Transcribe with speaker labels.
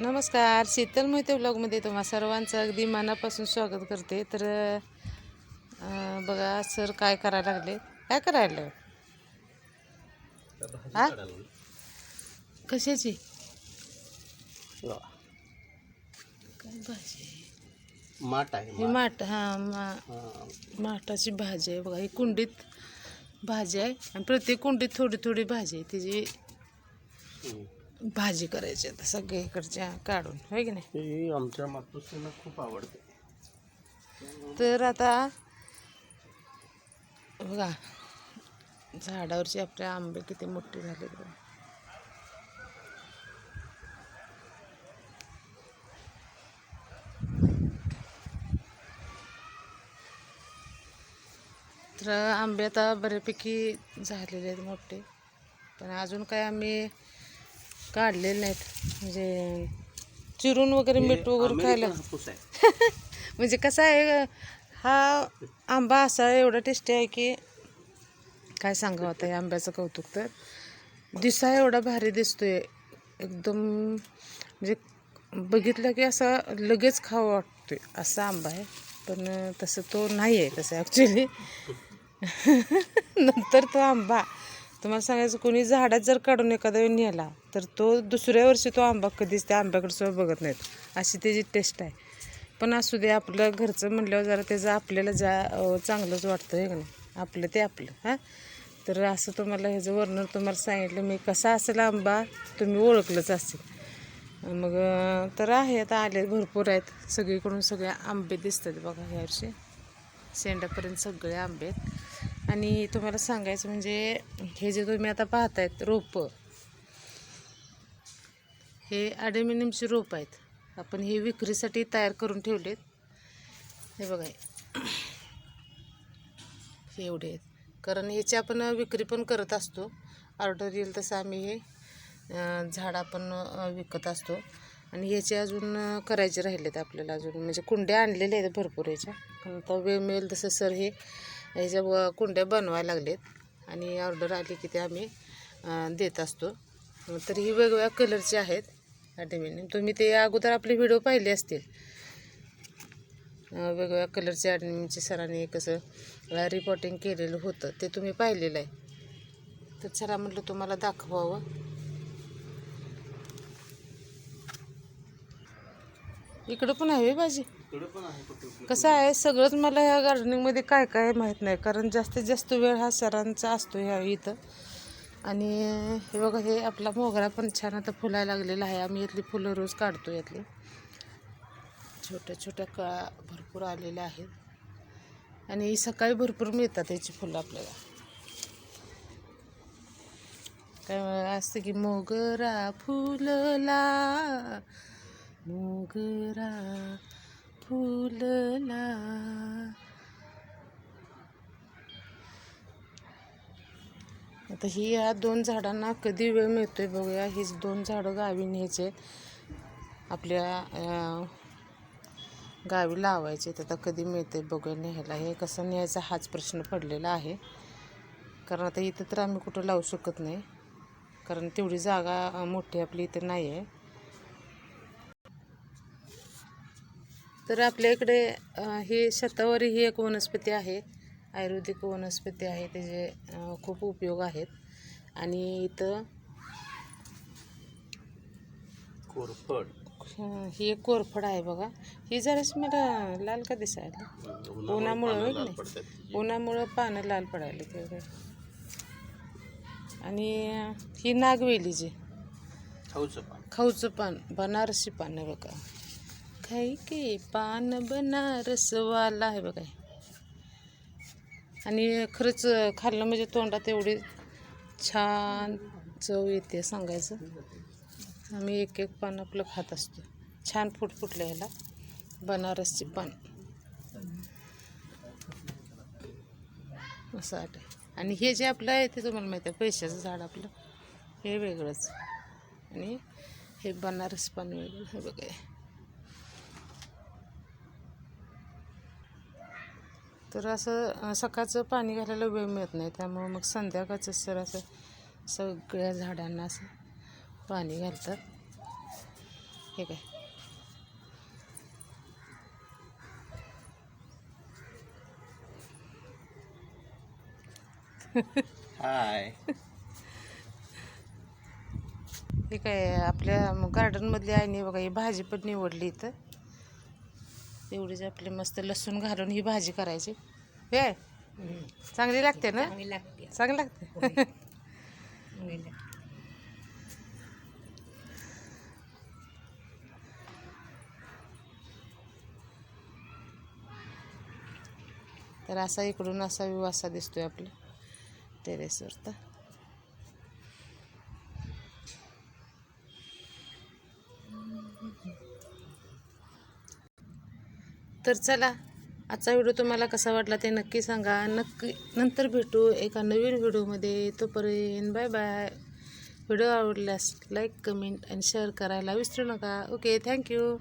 Speaker 1: नमस्कार शीतल मोहिते ब्लॉगमध्ये तुम्हा सर्वांचं अगदी मनापासून स्वागत करते. तर बघा सर काय करायला लागले? काय करायला हा? कशाची? काय भाजी
Speaker 2: माठ आहे
Speaker 1: ही माठ. हा मा. माठाची भाजी आहे बघा. ही कुंडीत भाजी आहे आणि प्रत्येक कुंडीत थोडी थोडी भाजी आहे. तिची. भाजी करायची आता सगळीकडच्या काढून होय की नाही?
Speaker 2: हे आमच्या मातोश्रीला खूप आवडते.
Speaker 1: तर आता बघा झाडावरचे आपले आंबे किती मोठे झाले बघा. तर आंबे आता बऱ्यापैकी झालेले आहेत मोठे. पण अजून काय आम्ही काढलेले नाहीत म्हणजे चिरून वगैरे मीठ वगैरे खायला. म्हणजे कसं आहे हा आंबा असा एवढा टेस्टी आहे की काय सांगावं आता या आंब्याचं कौतुक तर. दिसा एवढा भारी दिसतोय. एकदम म्हणजे बघितलं की असं लगेच खावं वाटतोय. असा आंबा आहे. पण तसं तो नाही आहे तसं ॲक्च्युली नंतर तो आंबा. तुम्हाला सांगायचं कोणी झाडात जर काढून एखादा वेळी नेला तर तो दुसऱ्या वर्षी तो आंबा कधीच त्या आंब्याकडे सुद्धा बघत नाहीत. अशी त्याची टेस्ट आहे. पण असू दे आपलं घरचं म्हणल्यावर जरा त्याचं आपल्याला जा चांगलंच वाटतं आहे का नाही? आपलं ते आपलं हां? तर असं तुम्हाला ह्याचं वर्णन तुम्हाला सांगितलं मी कसा असेल आंबा तुम्ही ओळखलंच असेल. मग तर आहे आता आले भरपूर आहेत. सगळीकडून सगळे आंबे दिसतात बघा ह्या वर्षी. शेंडापर्यंत सगळे आंबे आहेत. आणि तुम्हाला सांगायचं म्हणजे हे जे तुम्ही आता पाहतायत रोपं हे ॲल्युमिनियमची रोप आहेत. आपण हे विक्रीसाठी तयार करून ठेवलेत. हे बघा हे. एवढे आहेत. कारण ह्याची आपण विक्री पण करत असतो. ऑर्डर येईल तसं आम्ही हे झाड आपण विकत असतो. आणि ह्याचे अजून करायचे करायचे राहिलेत आपल्याला अजून. म्हणजे कुंड्या आणलेल्या आहेत भरपूर ह्याच्या पण आता वेळ मिळेल तसं सर हे ह्याच्या व- कुंड्या बनवायला लागलेत. आणि ऑर्डर आली की ते आम्ही देत असतो. तर ही वेगवेगळ्या कलरचे आहेत. ॲल्युमिनियम तुम्ही ते अगोदर आपले व्हिडिओ पाहिले असतील. वेगवेगळ्या कलरचे ॲल्युमिनियमचे सरांनी कसं रिपोर्टिंग केलेलं होतं. ते तुम्ही पाहिलेलं आहे. तर सरा म्हटलं तुम्हाला दाखवावं. इकडं पण आहे भाजी कसं आहे सगळंच मला ह्या गार्डनिंगमध्ये काय काय माहीत नाही. कारण जास्तीत जास्त वेळ हा सरांचा असतो ह्या इथं. आणि हे बघा हे आपला मोगरा पण छान आता फुलायला लागलेला आहे. आम्ही यातली फुलं रोज काढतो यातली छोट्या छोट्या कळा भरपूर आलेल्या आहेत. आणि सकाळी भरपूर मिळतात याची फुलं आपल्याला. त्यामुळे असतं की मोगरा फुलला मोगरा फुलला. आता ही या दोन झाडांना कधी वेळ मिळतोय बघूया. हीच दोन झाडं गावी न्यायचे आपल्या गावी लावायचे आता कधी मिळते बघूया न्यायला. हे कसं न्यायचा हाच प्रश्न पडलेला आहे. कारण आता इथं तर आम्ही कुठं लावू शकत नाही. कारण तेवढी जागा मोठी आपली इथं नाही आहे तर आपल्या इकडे ही शतावरी ही एक वनस्पती आहे. आयुर्वेदिक वनस्पती आहे. त्याचे खूप उपयोग आहेत. आणि इथं
Speaker 2: कोरफड.
Speaker 1: ही एक कोरफड आहे बघा. ही जराशी मला लाल का दिसायला? उन्हामुळं नाही उन्हामुळं पानं लाल पडायला तेवढे आणि ही
Speaker 2: खाऊचं पान.
Speaker 1: खाऊचं पान बनारसी पान बघा. खाई के पान बनारसवाला आहे बघा आणि खरंच खाल्लं म्हणजे तोंडात एवढी छान चव येते सांगायचं. आम्ही एक एक पान आपलं खात असतो. छान फुट फुटलं ह्याला. बनारसची पान. असं आहे आणि हे जे आपलं आहे ते तुम्हाला माहिती आहे पैशाचं झाड आपलं. हे वेगळंच. आणि हे बनारस पान वेगळं हे बघा तर असं सकाळचं पाणी घालायला वेळ मिळत नाही. त्यामुळं मग संध्याकाळचं सर असं सगळ्या झाडांना असं पाणी घालतात. हे काय?
Speaker 2: हाय.
Speaker 1: हे काय आपल्या गार्डनमधली आईने बघा ही भाजी पण निवडली इथं. एवढीच आपली मस्त लसूण घालून ही भाजी करायची. हे? चांगली लागते ना? चांगली लागते. तर असा इकडून असा व्यू असा दिसतोय आपल्या टेरेसवरता तर चला आजचा व्हिडिओ तुम्हाला कसा वाटला ते नक्की सांगा. नक्की नंतर भेटू एका नवीन व्हिडिओमध्ये. तोपर्यंत बाय बाय. व्हिडिओ आवडल्यास लाईक कमेंट आणि शेअर करायला विसरू नका. Okay thank you.